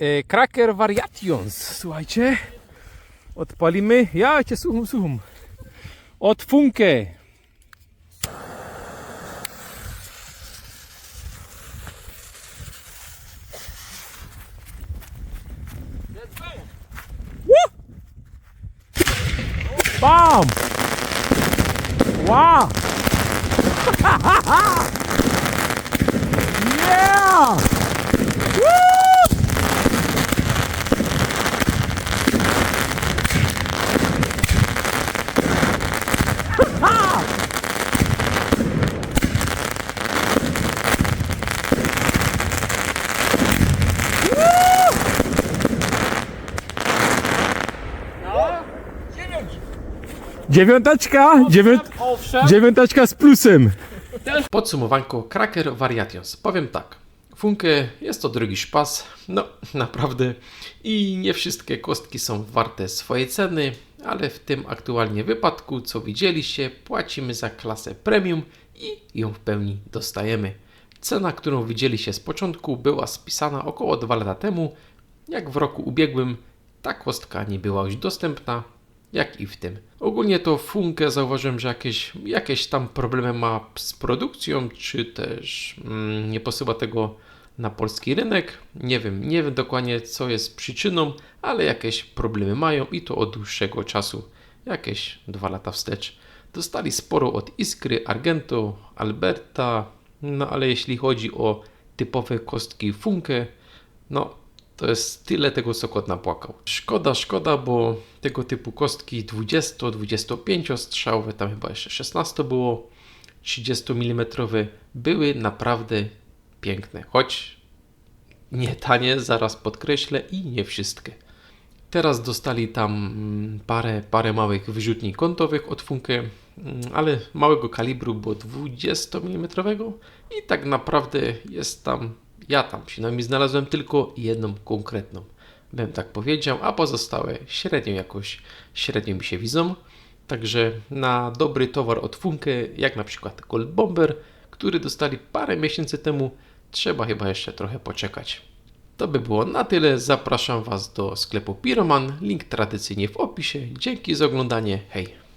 E, Cracker Variations, słuchajcie. Odpalimy. Ja cię słucham, słucham. Od Funke. Woo! Bam! Wow! yeah! Dziewiątaczka! Dziewięt... Owszem. Dziewiątaczka z plusem. Podsumowanko Cracker Variations. Powiem tak. Funke jest to drogi szpas, no naprawdę i nie wszystkie kostki są warte swojej ceny, ale w tym aktualnie wypadku, co widzieliście, płacimy za klasę premium i ją w pełni dostajemy. Cena, którą widzieliście z początku była spisana około 2 lata temu, jak w roku ubiegłym ta kostka nie była już dostępna, jak i w tym. Ogólnie to Funke zauważyłem, że jakieś, jakieś tam problemy ma z produkcją, czy też mm, nie posyła tego na polski rynek. Nie wiem, nie wiem dokładnie co jest przyczyną, ale jakieś problemy mają i to od dłuższego czasu, jakieś dwa lata wstecz. Dostali sporo od Iskry, Argento, Alberta, no ale jeśli chodzi o typowe kostki Funke, no to jest tyle tego, co kot napłakał. Szkoda, szkoda, bo tego typu kostki 20-25 strzałowe, tam chyba jeszcze 16 było, 30 mm były naprawdę piękne. Choć nie tanie, zaraz podkreślę, i nie wszystkie. Teraz dostali tam mm, parę, parę małych wyrzutni kątowych od Funke, mm, ale małego kalibru, bo 20 mm i tak naprawdę jest tam, ja tam przynajmniej znalazłem tylko jedną konkretną, bym tak powiedział, a pozostałe średnio jakoś, średnio mi się widzą. Także na dobry towar od Funke, jak na przykład Gold Bomber, który dostali parę miesięcy temu, trzeba chyba jeszcze trochę poczekać. To by było na tyle. Zapraszam Was do sklepu Piroman. Link tradycyjnie w opisie. Dzięki za oglądanie. Hej!